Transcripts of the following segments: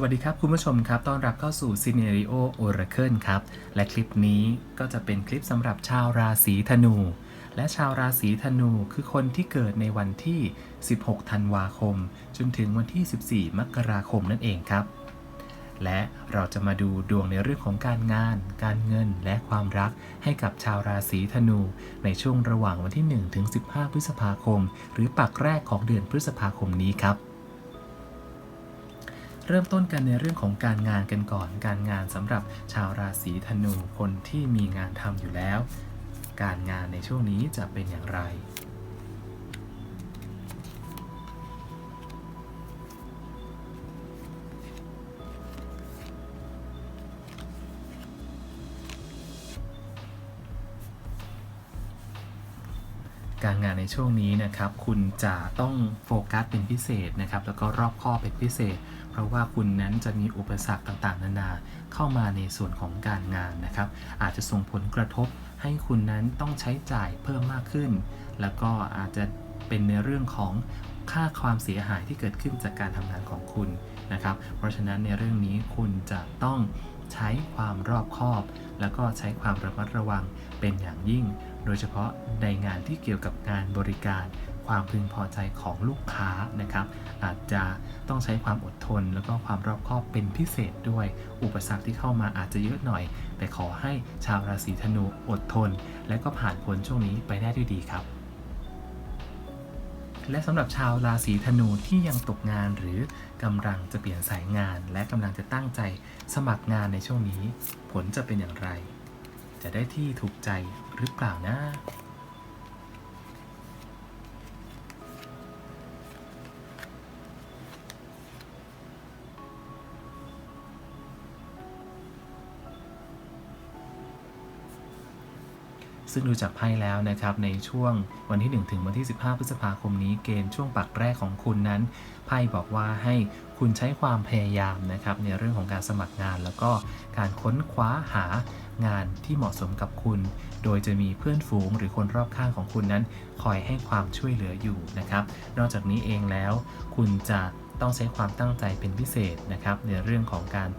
สวัสดีครับคุณผู้ชมครับ ต้อนรับเข้าสู่ Scenario Oracle ครับ และคลิปนี้ก็จะเป็นคลิปสำหรับชาวราศีธนู และชาวราศีธนูคือคนที่เกิดในวันที่ 16 ธันวาคม จนถึงวันที่ 14 มกราคมนั่นเองครับ และเราจะมาดูดวงในเรื่องของการงาน การเงินและความรักให้กับชาวราศีธนู ในช่วงระหว่างวันที่ 1 ถึง 15 พฤษภาคม หรือปักแรกของเดือนพฤษภาคมนี้ครับ เริ่มต้นกันในเรื่องของการงานกันก่อน การงานสำหรับชาวราศีธนูคนที่มีงานทำอยู่แล้ว การงานในช่วงนี้จะเป็นอย่างไร การงานในช่วงนี้นะครับคุณจะต้องโฟกัสเป็นพิเศษนะครับแล้วก็รอบคอบเป็นพิเศษ เพราะว่าคุณนั้นจะมีอุปสรรคต่างๆ นานาเข้ามาในส่วนของการงานนะครับ อาจจะส่งผลกระทบให้คุณนั้นต้องใช้จ่ายเพิ่มมากขึ้น แล้วก็อาจจะเป็นในเรื่องของค่าความเสียหายที่เกิดขึ้นจากการทำงานของคุณนะครับ เพราะฉะนั้นในเรื่องนี้คุณจะต้องใช้ความรอบคอบ แล้วก็ใช้ความระมัดระวังเป็นอย่างยิ่ง โดยเฉพาะในงานที่เกี่ยวกับงานบริการ ความพึงพอใจของลูกค้านะครับ อาจจะต้องใช้ความอดทน แล้วก็ความรอบคอบเป็นพิเศษด้วย อุปสรรคที่เข้ามาอาจจะเยอะหน่อย แต่ขอให้ชาวราศีธนูอดทน และก็ผ่านพ้นช่วงนี้ไปได้ด้วยดีครับและสำหรับชาวราศีธนูที่ยังตกงานหรือกำลังจะเปลี่ยนสายงาน และกำลังจะตั้งใจสมัครงานในช่วงนี้ ผลจะเป็นอย่างไร จะได้ที่ถูกใจหรือเปล่านะ ซึ่งดูจากไพ่แล้วนะครับ ในช่วงวันที่ 1 ถึงวันที่ 15 พฤษภาคมนี้เกณฑ์ช่วงปักแรกของคุณนั้น ไพ่บอกว่าให้คุณใช้ความพยายามนะครับ ในเรื่องของการสมัครงาน แล้วก็การค้นคว้าหา งานที่เหมาะสมกับคุณ โดยจะมีเพื่อนฝูงหรือคนรอบข้างของคุณนั้น คอยให้ความช่วยเหลืออยู่นะครับ นอกจากนี้เองแล้ว คุณจะต้องใช้ความตั้งใจเป็นพิเศษนะครับ ในเรื่องของการ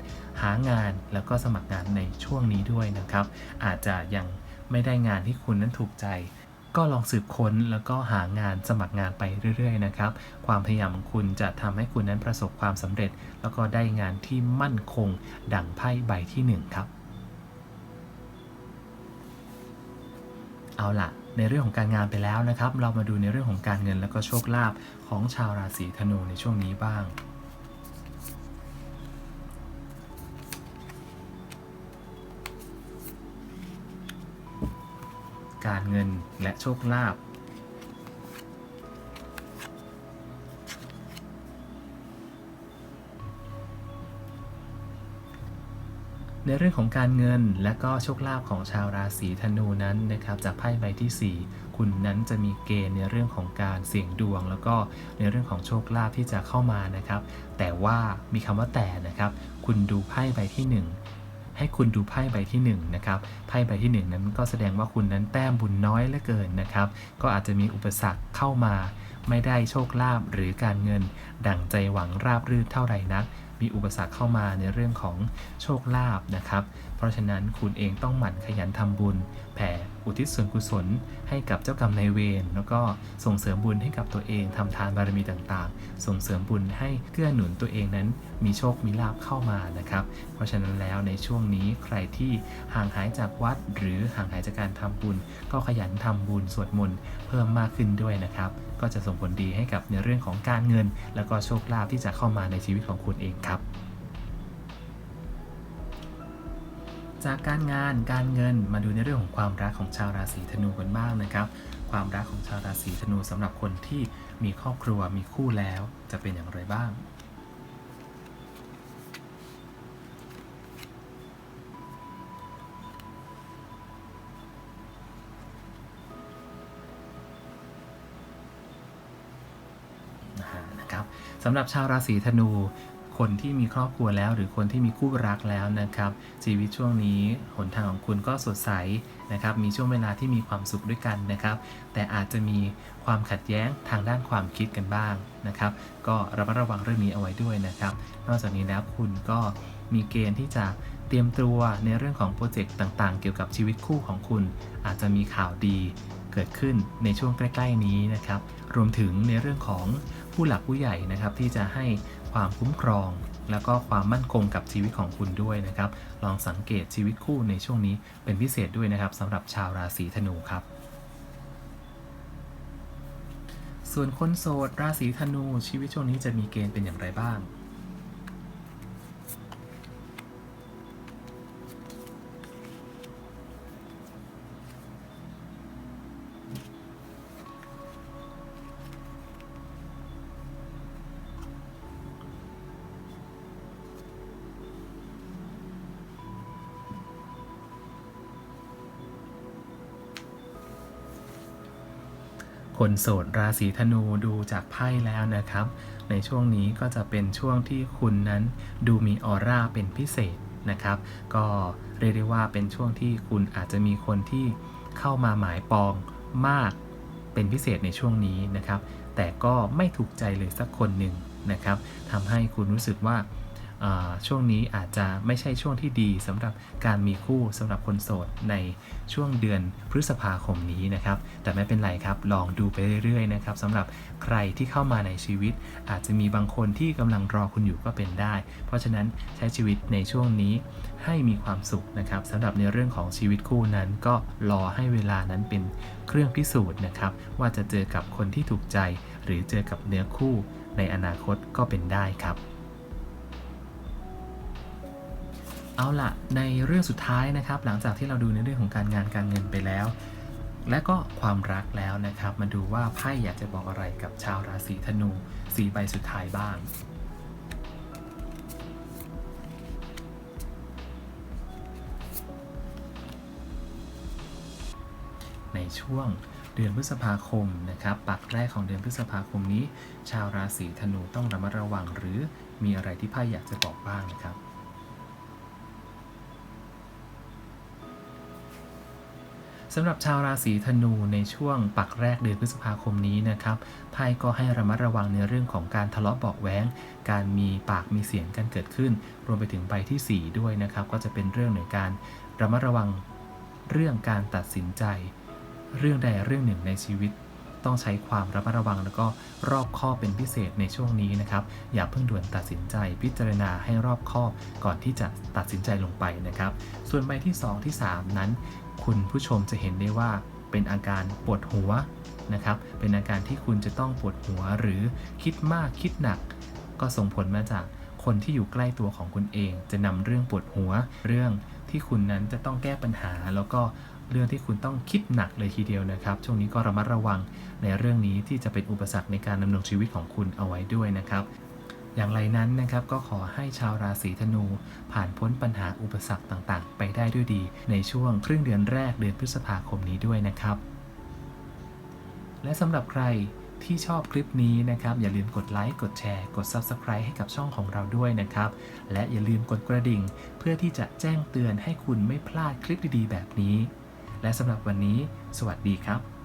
หางานแล้วก็สมัครงานในช่วงนี้ด้วยนะครับ อาจจะยังไม่ได้งานที่คุณนั้นถูกใจ ก็ลองสืบค้นแล้วก็หางานสมัครงานไปเรื่อย ๆ นะครับ ความพยายามของคุณจะทำให้คุณนั้นประสบความสำเร็จ แล้วก็ได้งานที่มั่นคง ดั่งไพ่ใบที่หนึ่งครับ เอาละในเรื่องของการงานไปแล้วนะครับ เรามาดูในเรื่องของการเงินแล้วก็โชคลาภของชาวราศีธนูในช่วงนี้บ้างการเงินและโชคลาภ ในเรื่องของการเงินและก็โชคลาภของชาวราศีธนูนั้นนะครับจากไพ่ใบที่ 4 คุณนั้นจะมีเกณฑ์ในเรื่องของการเสี่ยงดวง แล้วก็ในเรื่องของโชคลาภที่จะเข้ามานะครับ แต่ว่ามีคำว่าแต่นะครับ คุณดูไพ่ใบที่ 1ให้คุณดูไพ่ใบที่1นะครับไพ่ใบที่ 1 นั้นก็แสดงว่าคุณนั้นแต้มบุญน้อยเหลือเกินนะครับ ก็อาจจะมีอุปสรรคเข้ามา ไม่ได้โชคลาภหรือการเงิน ดั่งใจหวังราบรื่นเท่าไหร่นัก มีอุปสรรคเข้ามาในเรื่องของโชคลาภนะครับ เพราะฉะนั้นคุณเองต้องหมั่นขยันทำบุญแผ่ อุทิศส่วนกุศลให้กับเจ้ากรรมนายเวรแล้วก็ส่งเสริมบุญให้กับตัวเองทำทานบารมีต่างๆ ส่งเสริมบุญให้เกื้อหนุนตัวเองนั้น มีโชคมีลาภเข้ามานะครับ เพราะฉะนั้นแล้วในช่วงนี้ใครที่ห่างหายจากวัด หรือห่างหายจากการทำบุญ ก็ขยันทำบุญสวดมนต์เพิ่มมากขึ้นด้วยนะครับ ก็จะส่งผลดีให้กับในเรื่องของการเงิน แล้วก็โชคลาภที่จะเข้ามาในชีวิตของคุณเองครับ จากการงานการเงินมาดูในเรื่องของความรักของชาวราศีธนูกันบ้างนะครับ ความรักของชาวราศีธนูสำหรับคนที่มีครอบครัวมีคู่แล้วจะเป็นอย่างไรบ้างนะฮะนะครับสำหรับชาวราศีธนู คนที่มีครอบครัวแล้ว หรือคนที่มีคู่รักแล้วนะครับ ชีวิตช่วงนี้หนทางของคุณก็สดใสนะครับ มีช่วงเวลาที่มีความสุขด้วยกันนะครับ แต่อาจจะมีความขัดแย้งทางด้านความคิดกันบ้างนะครับ ก็ระมัดระวังเรื่องนี้เอาไว้ด้วยนะครับ นอกจากนี้แล้วคุณก็มีเกณฑ์ที่จะเตรียมตัวในเรื่องของโปรเจกต์ต่างๆ เกี่ยวกับชีวิตคู่ของคุณ อาจจะมีข่าวดีเกิดขึ้นในช่วงใกล้ ๆ นี้นะครับ รวมถึงในเรื่องของผู้หลักผู้ใหญ่นะครับที่จะให้ ความคุ้มครอง แล้วก็ความมั่นคงกับชีวิตของคุณด้วยนะครับ ลองสังเกตชีวิตคู่ในช่วงนี้เป็นพิเศษด้วยนะครับสำหรับชาวราศีธนูครับส่วนคนโสดราศีธนูชีวิตช่วงนี้จะมีเกณฑ์เป็นอย่างไรบ้าง คนโสดราศีธนูดูจากไพ่แล้วนะครับ ในช่วงนี้ก็จะเป็นช่วงที่คุณนั้นดูมีออร่าเป็นพิเศษนะครับ ก็เรียกได้ว่าเป็นช่วงที่คุณอาจจะมีคนที่เข้ามาหมายปองมากเป็นพิเศษในช่วงนี้นะครับ แต่ก็ไม่ถูกใจเลยสักคนหนึ่งนะครับทำให้คุณรู้สึกว่าอ่า ช่วงนี้อาจจะไม่ใช่ช่วงที่ดีสำหรับการมีคู่สำหรับคนโสดในช่วงเดือนพฤษภาคมนี้นะครับ แต่ไม่เป็นไรครับ ลองดูไปเรื่อยๆนะครับสำหรับใครที่เข้ามาในชีวิต อาจจะมีบางคนที่กำลังรอคุณอยู่ก็เป็นได้ เพราะฉะนั้นใช้ชีวิตในช่วงนี้ให้มีความสุขนะครับสำหรับในเรื่องของชีวิตคู่นั้นก็รอให้เวลานั้นเป็นเครื่องพิสูจน์นะครับ ว่าจะเจอกับคนที่ถูกใจ หรือเจอกับเนื้อคู่ในอนาคตก็เป็นได้ครับ เอาละในเรื่องสุดท้ายนะครับ หลังจากที่เราดูในเรื่องของการงานการเงินไปแล้ว และก็ความรักแล้วนะครับ มาดูว่าไพ่อยากจะบอกอะไรกับชาวราศีธนูสีใบสุดท้ายบ้างในช่วงเดือนพฤษภาคมนะครับ ปักแรกของเดือนพฤษภาคมนี้ ชาวราศีธนูต้องระมัดระวังหรือมีอะไรที่ไพ่อยากจะบอกบ้างนะครับำหรับชาวราศีธนูในช่วงปักแรกเดือนพฤษภาคมนี้นะครับไพ่ก็ให้ระมัดระวังในเรื่องของการทะเลาะเบาะแว้งการมีปากมีเสียงกันเกิดขึ้น รวมไปถึงใบทีสี่4 ด้วยนะครับ ก็จะเป็นเรื่องในการระมัดระวังเรื่องการตัดสินใจ เรื่องใดเรื่องหนึ่งในชีวิต ต้องใช้ความระมัดระวังแล้วก็รอบคอบเป็นพิเศษในช่วงนี้นะครับ อย่าเพิ่งด่วนตัดสินใจ พิจารณาให้รอบคอบก่อนที่จะตัดสินใจลงไปนะครับ ส่วนใบที่ 2 ที่ 3 นั้น คุณผู้ชมจะเห็นได้ว่าเป็นอาการปวดหัวนะครับ เป็นอาการที่คุณจะต้องปวดหัวหรือคิดมากคิดหนัก ก็ส่งผลมาจากคนที่อยู่ใกล้ตัวของคุณเอง จะนำเรื่องปวดหัว เรื่องที่คุณนั้นจะต้องแก้ปัญหา แล้วก็เรื่องที่คุณต้องคิดหนักเลยทีเดียวนะครับ ช่วงนี้ก็ระมัดระวังในเรื่องนี้ที่จะเป็นอุปสรรคในการดำรงชีวิตของคุณเอาไว้ด้วยนะครับ อย่างไรนั้นนะครับก็ขอให้ชาวราศีธนู ผ่านพ้นปัญหาอุปสรรคต่างๆ ไปได้ด้วยดี ในช่วงครึ่งเดือนแรกเดือนพฤษภาคมนี้ด้วยนะครับ และสำหรับใครที่ชอบคลิปนี้นะครับ อย่าลืมกดไลค์กดแชร์ กด Subscribe ให้กับช่องของเราด้วยนะครับ และอย่าลืมกดกระดิ่ง เพื่อที่จะแจ้งเตือนให้คุณไม่พลาดคลิปดีๆ แบบนี้ และสำหรับวันนี้ สวัสดีครับ